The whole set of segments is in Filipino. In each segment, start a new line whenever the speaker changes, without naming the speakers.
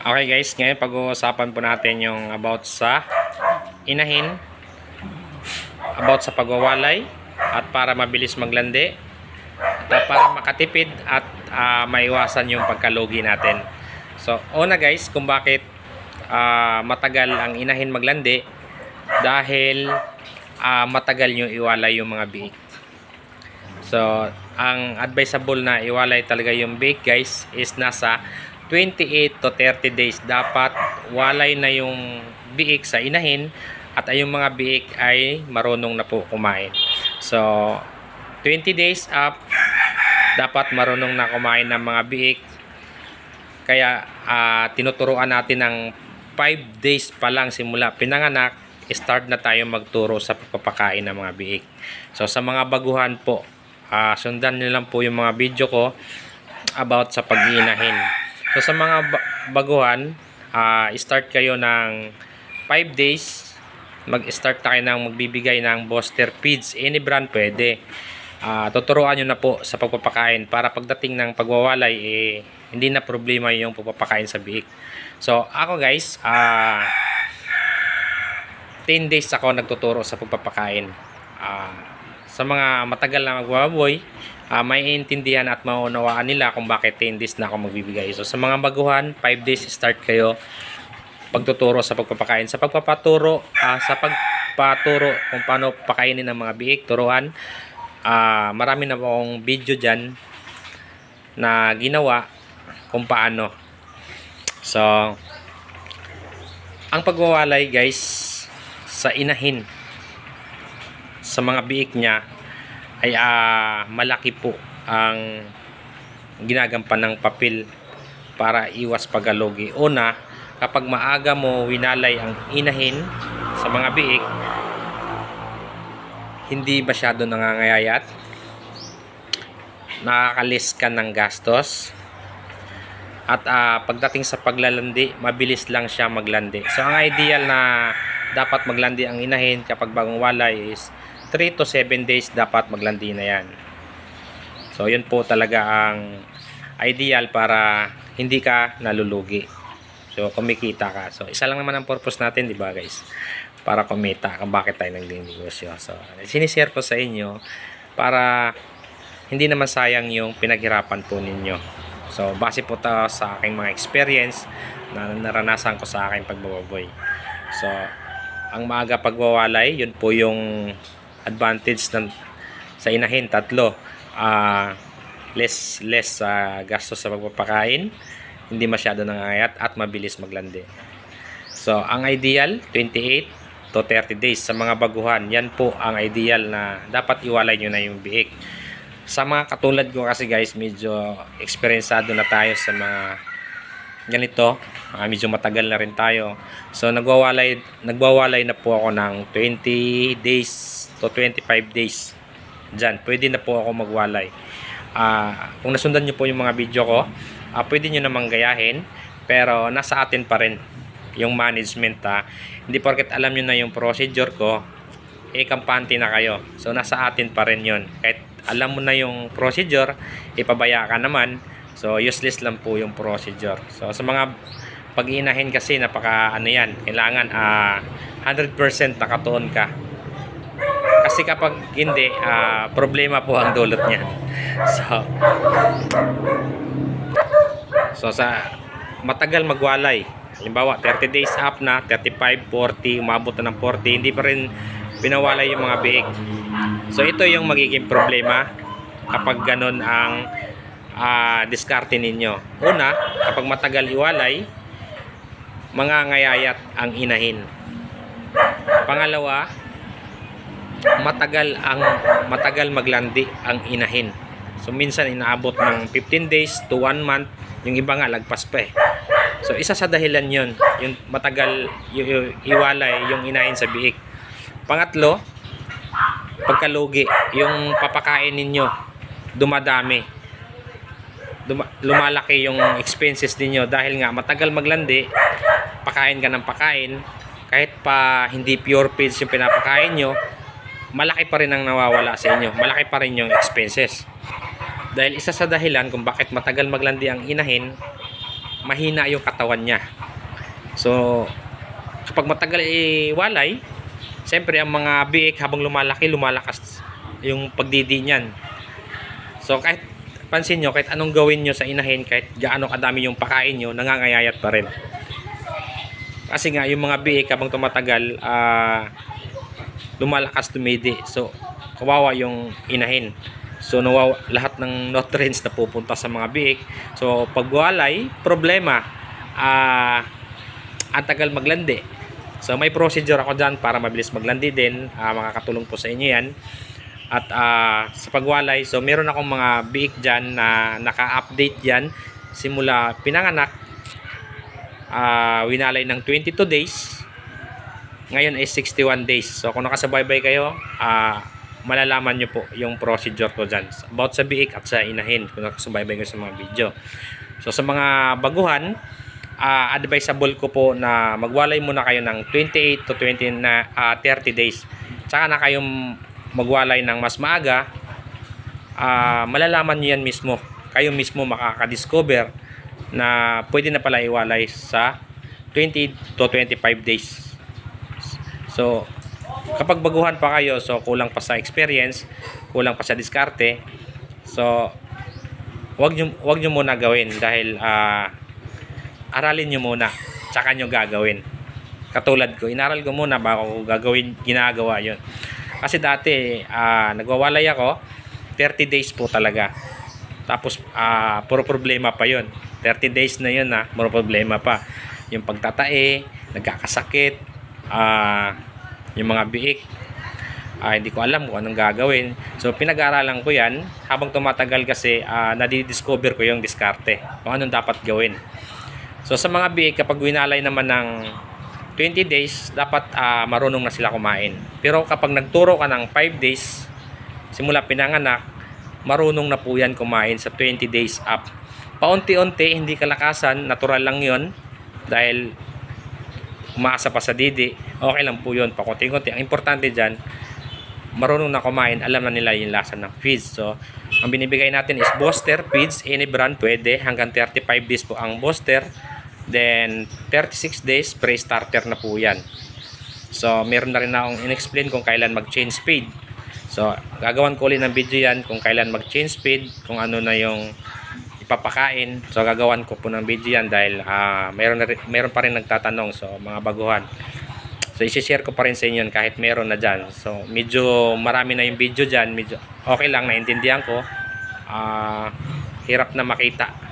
Okay guys, ngayon pag-uusapan po natin yung about sa inahin, about sa pagwawalay, at para mabilis maglandi, at para makatipid at ah, maiwasan yung pagkalugi natin. So, una guys, kung bakit ah, matagal ang inahin maglandi, dahil ah, matagal nyo iwalay yung mga biik. So, ang advisable na iwalay talaga yung bake guys is nasa 28 to 30 days dapat walay na yung biik sa inahin at yung mga biik ay marunong na po kumain. So, 20 days up dapat marunong na kumain ng mga biik. Kaya ah, tinuturuan natin ng 5 days pa lang simula pinanganak start na tayo magturo sa pagpapakain ng mga biik. So sa mga baguhan po, ah, sundan niyo lang po yung mga video ko about sa pag-iinahin. So sa mga ba- baguhan, ah, start kayo ng 5 days. Mag-start tayo ng magbibigay ng booster feeds. Any brand pwede. Ah, tuturuan nyo na po sa pagpapakain para pagdating ng pagwawalay, eh, hindi na problema yung pagpapakain sa biik. So ako guys, ah 10 days ako nagtuturo sa pagpapakain. Ah, sa mga matagal na magbababoy, ah, may intindihan at maunawaan nila kung bakit 10 days na ako magbibigay. So sa mga baguhan, 5 days start kayo pagtuturo sa pagpapakain. Sa pagpapaturo, ah, sa pagpaturo kung paano pakainin ng mga biik, turuan, ah, marami na akong video dyan na ginawa kung paano. So, ang pagwawalay guys sa inahin sa mga biik niya ay ah, malaki po ang ginagampan ng papel para iwas pagalogi. Una, kapag maaga mo winalay ang inahin sa mga biik, hindi masyado nangangayayat, nakakalis ka ng gastos, at ah, pagdating sa paglalandi, mabilis lang siya maglandi. So ang ideal na dapat maglandi ang inahin kapag bagong walay is 3 to 7 days dapat maglandi na yan. So yun po talaga ang ideal para hindi ka nalulugi. So kumikita ka. So isa lang naman ang purpose natin, di ba guys? Para kumita kung bakit tayo nagninegosyo. So sinishare ko sa inyo para hindi naman sayang yung pinaghirapan po ninyo. So, base po to sa aking mga experience na naranasan ko sa aking pagbababoy. So, ang maaga pagwawalay, yun po yung advantage ng sa inahin, tatlo. Ah, less less sa gastos sa pagpapakain, hindi masyado nangangayat at mabilis maglandi. So, ang ideal, 28 to 30 days sa mga baguhan. Yan po ang ideal na dapat iwalay nyo na yung biik sa mga katulad ko kasi guys medyo eksperyensado na tayo sa mga ganito Ah, medyo matagal na rin tayo so nagwawalay nagwawalay na po ako ng 20 days to 25 days Diyan, pwede na po ako magwalay Ah, kung nasundan nyo po yung mga video ko ah, pwede nyo namang gayahin pero nasa atin pa rin yung management ha hindi porket alam nyo na yung procedure ko eh kampante na kayo. So nasa atin pa rin 'yon. Kahit alam mo na yung procedure, ipabaya ka naman. So useless lang po yung procedure. So sa mga pag-iinahin kasi napaka ano 'yan, kailangan ah 100% nakatuon ka. Kasi kapag hindi, ah, problema po ang dulot niyan. So So sa matagal magwalay, halimbawa 30 days up na, 35, 40, umabot na ng 40, hindi pa rin pinawalay yung mga biik. So ito yung magiging problema kapag ganun ang ah, diskarte ninyo. Una, kapag matagal iwalay, mga ngayayat ang inahin. Pangalawa, matagal ang matagal maglandi ang inahin. So minsan inaabot ng 15 days to 1 month, yung iba nga lagpas pa eh. So isa sa dahilan 'yon, yung matagal y- y- iwalay yung inahin sa biik. Pangatlo, pagkalugi, yung papakain ninyo dumadami. Lumalaki yung expenses ninyo dahil nga matagal maglandi, pakain ka ng pakain, kahit pa hindi pure feeds yung pinapakain nyo, malaki pa rin ang nawawala sa inyo. Malaki pa rin yung expenses. Dahil isa sa dahilan kung bakit matagal maglandi ang inahin, mahina yung katawan niya. So, kapag matagal iwalay, siyempre ang mga biik habang lumalaki, lumalakas yung pagdidi niyan. So, kahit pansin nyo, kahit anong gawin nyo sa inahin, kahit gaano kadami yung pakain nyo, nangangayayat pa rin. Kasi nga, yung mga biik habang tumatagal, ah, lumalakas tumidi. So, kawawa yung inahin. So, nawaw, lahat ng nutrients na pupunta sa mga biik. So, pagwalay, problema. Ah, ang tagal maglandi. So, may procedure ako dyan para mabilis maglandi din. Ah, makakatulong po sa inyo yan. At ah, sa pagwalay, so meron akong mga biik dyan na naka-update yan. Simula pinanganak, ah, winalay ng 22 days. Ngayon ay 61 days. So kung nakasubaybay kayo, ah, malalaman nyo po yung procedure ko dyan. About sa biik at sa inahin. Kung nakasubaybay kayo sa mga video. So sa mga baguhan, ah, advisable ko po na magwalay muna kayo ng 28 to 20 na ah, 30 days. Tsaka na kayong magwalay ng mas maaga, ah, malalaman nyo yan mismo. Kayo mismo makaka-discover na pwede na pala iwalay sa 20 to 25 days. So, kapag baguhan pa kayo, so kulang pa sa experience, kulang pa sa diskarte, so wag nyo, wag nyo muna gawin dahil ah, aralin nyo muna, tsaka nyo gagawin. Katulad ko, inaral ko muna bago ko gagawin, ginagawa yon Kasi dati, ah, nagwawalay ako, 30 days po talaga. Tapos, ah, puro problema pa yon 30 days na yun na, puro problema pa. Yung pagtatae, nagkakasakit, ah, yung mga biik, ah, hindi ko alam kung anong gagawin. So, pinag-aaralan ko yan. Habang tumatagal kasi, ah, nadidiscover ko yung diskarte. Kung anong dapat gawin. So, sa mga biik, kapag winalay naman ng 20 days, dapat ah, marunong na sila kumain. Pero kapag nagturo ka ng 5 days, simula pinanganak, marunong na po yan kumain sa 20 days up. Paunti-unti, hindi kalakasan, natural lang yon dahil umaasa pa sa didi, okay lang po yun, pakunti-kunti. Ang importante dyan, marunong na kumain, alam na nila yung lasa ng feeds. So, ang binibigay natin is booster feeds, any brand pwede, hanggang 35 days po ang booster. Then, 36 days, pre-starter na po yan. So, meron na rin akong in-explain kung kailan mag-change speed. So, gagawan ko ulit ng video yan kung kailan mag-change speed, kung ano na yung ipapakain. So, gagawan ko po ng video yan dahil ah, meron, na rin, meron pa rin nagtatanong. So, mga baguhan. So, isi-share ko pa rin sa inyo kahit meron na dyan. So, medyo marami na yung video dyan. Medyo okay lang, naintindihan ko. Ah, hirap na makita.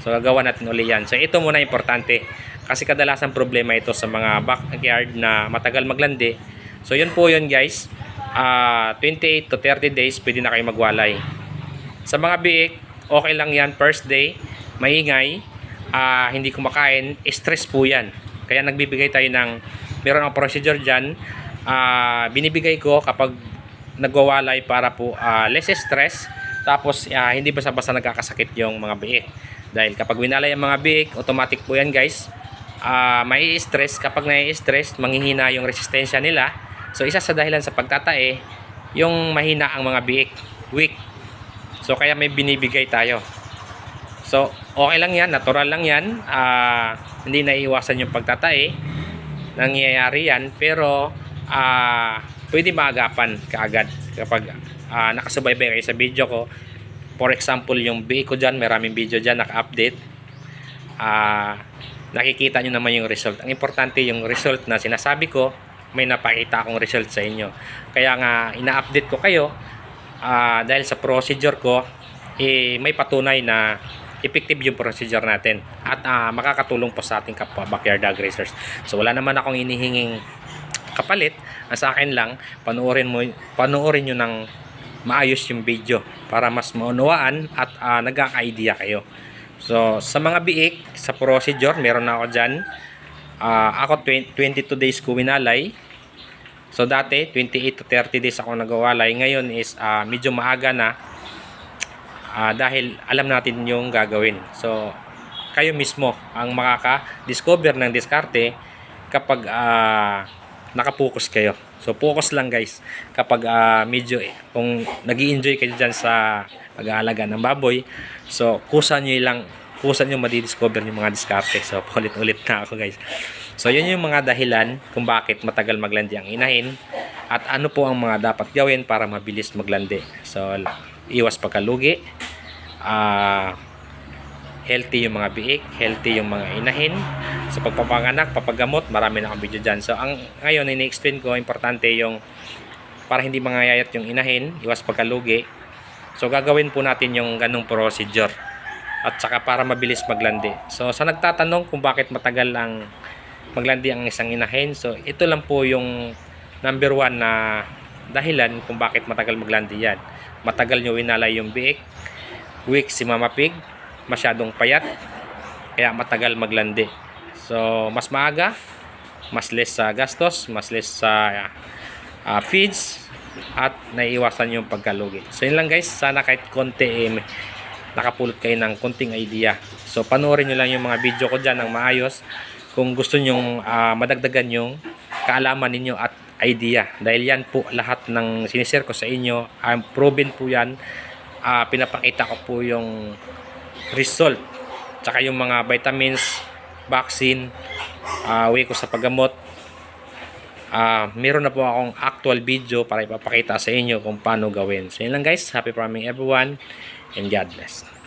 So, gagawa natin uli yan. So, ito muna importante. Kasi kadalasan problema ito sa mga backyard na matagal maglandi. So, yun po yun guys. Ah, 28 to 30 days, pwede na kayo magwalay. Sa mga biik, okay lang yan. First day, maingay, ah, hindi kumakain, stress po yan. Kaya nagbibigay tayo ng, meron ang procedure dyan, ah, binibigay ko kapag nagwawalay para po ah, less stress, tapos ah, hindi basta-basta nagkakasakit yung mga biik. Dahil kapag winalay ang mga biik, automatic po yan guys, ah, may stress. Kapag nai-stress, manghihina yung resistensya nila. So isa sa dahilan sa pagtatae, yung mahina ang mga biik, weak. So kaya may binibigay tayo. So okay lang yan, natural lang yan. Ah, hindi naiiwasan yung pagtatae. Nangyayari yan, pero ah, pwede maagapan kaagad kapag ah, nakasubaybay kayo sa video ko. For example, yung biik ko dyan, maraming video dyan, naka-update. Ah, nakikita nyo naman yung result. Ang importante yung result na sinasabi ko, may napakita akong result sa inyo. Kaya nga, ina-update ko kayo ah, dahil sa procedure ko, eh, may patunay na effective yung procedure natin at ah, makakatulong po sa ating kapwa backyard dog racers. So wala naman akong inihinging kapalit. Sa akin lang, panoorin mo panoorin niyo ng maayos yung video para mas maunawaan at ah, nagkaka-idea kayo. So sa mga biik, sa procedure, meron na ako diyan. ako 20 22 days ko winalay. So dati 28 to 30 days ako nagwawalay. Ngayon is ah, medyo maaga na Ah, dahil alam natin yung gagawin. So, kayo mismo ang makaka-discover ng diskarte kapag ah, nakapokus kayo. So, focus lang guys. Kapag ah, medyo, eh, kung nag enjoy kayo dyan sa pag-aalaga ng baboy, so, kusa nyo lang kusa nyo madidiscover yung mga diskarte. So, paulit-ulit na ako guys. So, yun yung mga dahilan kung bakit matagal maglandi ang inahin at ano po ang mga dapat gawin para mabilis maglandi. So, iwas pagkalugi, ah, healthy yung mga biik, healthy yung mga inahin. Sa pagpapanganak, papagamot, marami na akong video dyan. So, ang ngayon, ini-explain ko, importante yung para hindi mangayayat yung inahin, iwas pagkalugi. So, gagawin po natin yung ganong procedure. At saka para mabilis maglandi. So, sa nagtatanong kung bakit matagal ang maglandi ang isang inahin, so ito lang po yung number one na dahilan kung bakit matagal maglandi yan. Matagal nyo winalay yung biik, weak si Mama Pig, masyadong payat, kaya matagal maglandi. So, mas maaga, mas less sa gastos, mas less sa ah, feeds, at naiiwasan yung pagkalugi. So, yun lang guys. Sana kahit konti eh, nakapulot kayo ng konting idea. So, panoorin nyo lang yung mga video ko dyan ng maayos kung gusto nyong ah, madagdagan yung kaalaman ninyo at idea. Dahil yan po lahat ng sinishare ko sa inyo, um, proven po yan. Ah, pinapakita ko po yung result. Tsaka yung mga vitamins, vaccine, ah, way ko sa paggamot. Ah, meron na po akong actual video para ipapakita sa inyo kung paano gawin. So yun lang guys, happy farming everyone and God bless.